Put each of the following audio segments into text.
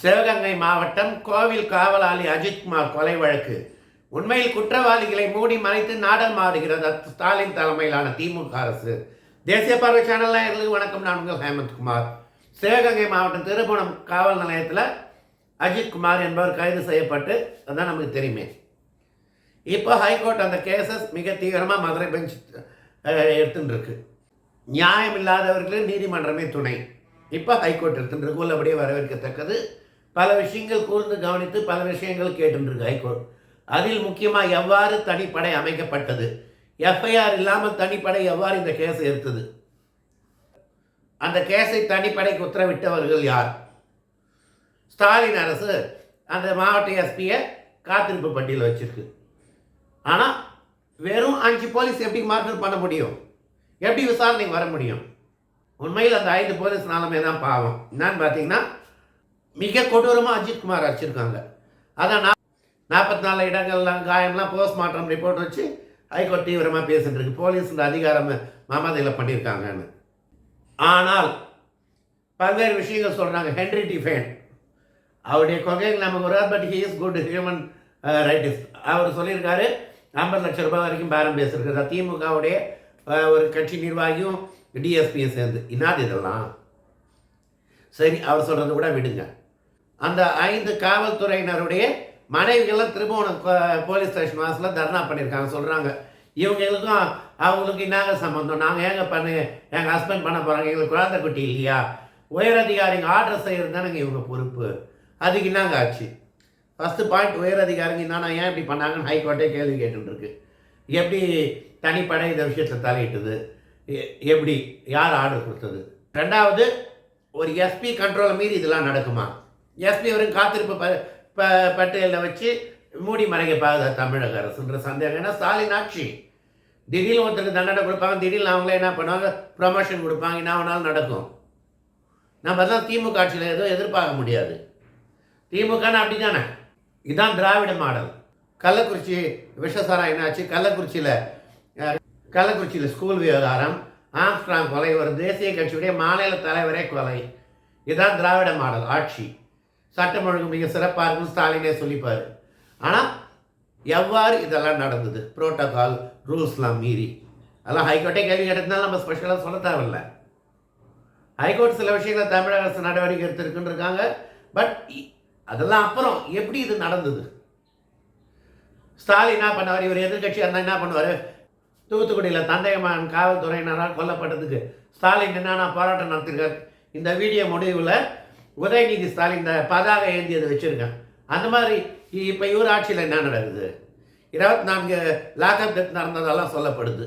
சிவகங்கை மாவட்டம் கோவில் காவலாளி அஜித்குமார் கொலை வழக்கு. உண்மையில் குற்றவாளிகளை மூடி மறைத்து நாடகமாடுகிறது ஸ்டாலின் தலைமையிலான திமுக அரசு. தேசிய பார்வை சேனல் நேயர்களுக்கு வணக்கம். நான் உங்கள் ஹேமந்த்குமார் சிவகங்கை மாவட்டம் திருபுணம் காவல் நிலையத்தில் அஜித்குமார் என்பவர் கைது செய்யப்பட்டு அதுதான் நமக்கு தெரியுமே. இப்போ ஹைகோர்ட் அந்த கேசஸ் மிக தீவிரமாக மதுரை பெஞ்ச் எடுத்துன்னு இருக்கு நியாயம் இல்லாதவர்களுக்கு நீதிமன்றமே துணை. இப்போ ஹைகோர்ட் எடுத்துட்டு இருக்கு உள்ளபடியே வரவேற்கத்தக்கது பல விஷயங்கள் கூர்ந்து கவனித்து பல விஷயங்கள் கேட்டுருக்கு ஹைகோர்ட். அதில் முக்கியமாக எவ்வாறு தனிப்படை அமைக்கப்பட்டது? எஃப்ஐஆர் இல்லாமல் தனிப்படை எவ்வாறு இந்த கேஸை எடுத்தது? அந்த கேஸை தனிப்படைக்கு உத்தரவிட்டவர்கள் யார்? ஸ்டாலின் அரசு அந்த மாவட்ட எஸ்பியை காத்திருப்பு பட்டியல் வச்சிருக்கு. ஆனால் வெறும் அஞ்சு போலீஸ் எப்படி மாற்று பண்ண முடியும்? எப்படி விசாரணைக்கு வர முடியும்? உண்மையில் அந்த ஐந்து போலீஸ் நிலைமை தான் பாவம். என்னன்னு பார்த்தீங்கன்னா மிக கொடூரமாக அஜித்குமார் அடிச்சிருக்காங்க. அதான் நான் நாற்பத்தி நாலு இடங்கள்லாம் காயம்லாம் போஸ்ட்மார்ட்டம் ரிப்போர்ட் வச்சு ஹைகோர்ட் தீவிரமாக பேசிட்டு இருக்கு. போலீஸ் இந்த அதிகாரம் மாமாதையில் பண்ணியிருக்காங்கன்னு ஆனால் பல்வேறு விஷயங்கள் சொல்கிறாங்க ஹென்ரி டிஃபேன் அவருடைய கொள்கைகள் நமக்கு ஒரு but he is good human rights அவர் சொல்லியிருக்காரு ஐம்பது லட்சம் ரூபாய் வரைக்கும் பேரம் பேசியிருக்காரு திமுகவுடைய uh, ஒரு கட்சி நிர்வாகியும் டிஎஸ்பியும் சேர்ந்து. இன்னாது இதெல்லாம்? சரி அவர் சொல்கிறத கூட விடுங்க. அந்த ஐந்து காவல்துறையினருடைய மனைவிகள்லாம் திரும்பவும் போலீஸ் ஸ்டேஷன் வாசலில் தர்ணா பண்ணியிருக்காங்க சொல்கிறாங்க இவங்களுக்கும் அவங்களுக்கு என்னங்க சம்மந்தம் நாங்கள் ஏங்க பண்ணு? எங்கள் ஹஸ்பண்ட் பண்ண போகிறாங்க எங்களுக்கு குழந்தை குட்டி இல்லையா? உயரதிகாரிங்க ஆர்டர் செய்கிறது தானேங்க இவங்க பொறுப்பு. அதுக்கு என்னங்க ஆச்சு? ஃபஸ்ட்டு பாயிண்ட் உயரதிகாரிங்க என்னன்னா ஏன் இப்படி பண்ணாங்கன்னு ஹைகோர்ட்டே கேள்வி கேட்டுருக்கு எப்படி தனிப்படை இந்த விஷயத்தில் தலையிட்டது? எ- எப்படி யார் ஆர்டர் கொடுத்தது? ரெண்டாவது ஒரு எஸ்பி கண்ட்ரோலை மீறி இதெல்லாம் நடக்குமா? எஸ்பி வரும் காத்திருப்பு ப ப பட்டியலில் வச்சு மூடி மறைக்க பாகுதா தமிழக அரசுன்ற சந்தேகம். ஏன்னா ஸ்டாலின் ஆட்சி. திடீர்னு ஒருத்தருக்கு தண்டனை கொடுப்பாங்க திடீர்னு அவங்களே என்ன பண்ணுவாங்க? ப்ரமோஷன் கொடுப்பாங்க என்ன வேணாலும் நடக்கும். நம்ம தான் திமுக ஆட்சியில் எதுவும் எதிர்பார்க்க முடியாது. திமுகன்னு அப்படி தானே இதுதான் திராவிட மாடல். கள்ளக்குறிச்சி விஷசாரம் என்னாச்சு? கள்ளக்குறிச்சியில் கள்ளக்குறிச்சியில் ஸ்கூல் விவகாரம் ஆம்ஸ்ட்ராங் கொலை ஒரு தேசிய கட்சியுடைய மாநில தலைவரே கொலை. இதுதான் திராவிட மாடல் ஆட்சி. சட்டம் ஒழுங்கு மிக சிறப்பாக இருக்குன்னு ஸ்டாலினே சொல்லிப்பார். ஆனால் எவ்வாறு இதெல்லாம் நடந்தது? புரோட்டோகால் ரூல்ஸ்லாம் மீறி. அதெல்லாம் ஹைகோர்ட்டே கேள்வி கேட்டதுனால நம்ம ஸ்பெஷலாக சொல்ல தேவையில்ல. ஹைகோர்ட் சில விஷயங்களை தமிழக அரசு நடவடிக்கை எடுத்திருக்குன்னு இருக்காங்க பட் அதெல்லாம் அப்புறம் எப்படி இது நடந்தது? ஸ்டாலின் என்ன பண்ணுவார்? இவர் எதிர்கட்சியாக இருந்தால் என்ன பண்ணுவார்? தூத்துக்குடியில் தந்தையமான் காவல்துறையினரால் கொல்லப்பட்டதுக்கு ஸ்டாலின் என்னென்ன போராட்டம் நடத்திருக்கார்? இந்த வீடியோ முடிவில் உதயநிதி ஸ்டாலின் பதாக ஏந்தியதை வச்சுருக்கேன் அந்த மாதிரி இப்போ இவர் ஆட்சியில் என்ன நடக்குது? இருபத்தி நான்கு லாக்அப் டெத் நடந்ததெல்லாம் சொல்லப்படுது.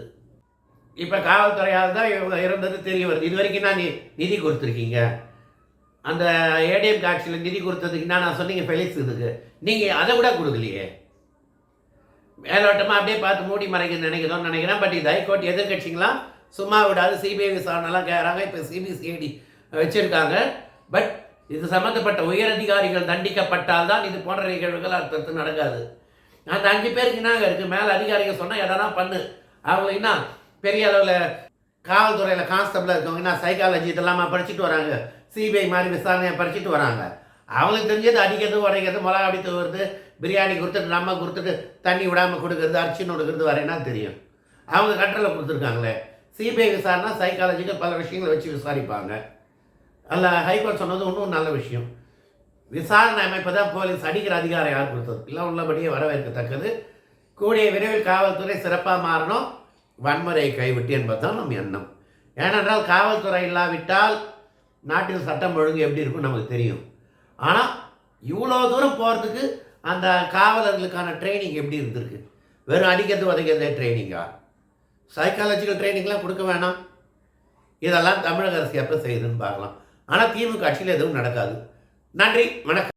இப்போ காவல்துறையால் தான் இவங்க இறந்தது தெரிய வருது. இது வரைக்கும் நான் நிதி கொடுத்துருக்கீங்க? அந்த ஏடிஎம் காட்சியில் நிதி கொடுத்ததுக்கு என்ன நான் சொன்னீங்க ஃபெலிக்ஸ் இதுக்கு? நீங்கள் அதை கூட கொடுக்கலையே. மேலோட்டமாக அப்படியே பார்த்து மூடி மறைக்க நினைக்கிறோம்னு நினைக்கிறேன். பட் இது ஹைகோர்ட் எதிர்கட்சிங்களாம் சும்மா விடாது. சிபிஐ விசாரணைலாம் கேட்குறாங்க இப்போ சிபிசிஐடி வச்சுருக்காங்க. பட் இது சம்மந்தப்பட்ட உயரதிகாரிகள் தண்டிக்கப்பட்டால் தான் இது போன்ற நிகழ்வுகள் அடுத்தடுத்து நடக்காது. அந்த அஞ்சு பேருக்கு என்னங்க இருக்குது மேலே அதிகாரிகள் சொன்னால் எதனா பண்ணு. அவங்க என்ன பெரிய அளவில் காவல்துறையில் கான்ஸ்டபிளாக இருக்கவங்க என்ன சைக்காலஜி இதெல்லாமா படிச்சுட்டு வராங்க. சிபிஐ மாதிரி விசாரணையை படிச்சுட்டு வராங்க. அவங்களுக்கு தெரிஞ்சது அடிக்கிறது உடைக்கிறது மிளகா அடி தூவுறது பிரியாணி கொடுத்துட்டு நம்ம கொடுத்துட்டு தண்ணி விடாமல் கொடுக்குறது அரிசின்னு கொடுக்குறது வரைனா தெரியும்? அவங்க கட்டளை கொடுத்துருக்காங்களே. சிபிஐ விசாரணை சைக்காலஜிக்கு பல விஷயங்களை வச்சு விசாரிப்பாங்க. அல்ல ஹைகோர்ட் சொன்னது இன்னும் நல்ல விஷயம். விசாரணை அமைப்பு தான் போலீஸ் அடிக்கிற அதிகாரம் யார் கொடுத்தது? இல்லை உள்ளபடியே வரவேற்கத்தக்கது. கூடிய விரைவில் காவல்துறை சிறப்பாக மாறணும். வன்முறையை கைவிட்டு என்பதுதான் நம் எண்ணம். ஏனென்றால் காவல்துறை இல்லாவிட்டால் நாட்டில் சட்டம் ஒழுங்கு எப்படி இருக்கும் நமக்கு தெரியும். ஆனால் இவ்வளோ தூரம் போகிறதுக்கு அந்த காவலர்களுக்கான ட்ரைனிங் எப்படி இருந்திருக்கு? வெறும் அடிக்கிறது உதைக்கிறதே ட்ரைனிங்கா சைக்காலஜிக்கல் ட்ரைனிங்லாம் கொடுக்க வேணாம். இதெல்லாம் தமிழக அரசு எப்போ செய்யுதுன்னு பார்க்கலாம். ஆனால் திமுக ஆட்சியில் எதுவும் நடக்காது. நன்றி வணக்கம்.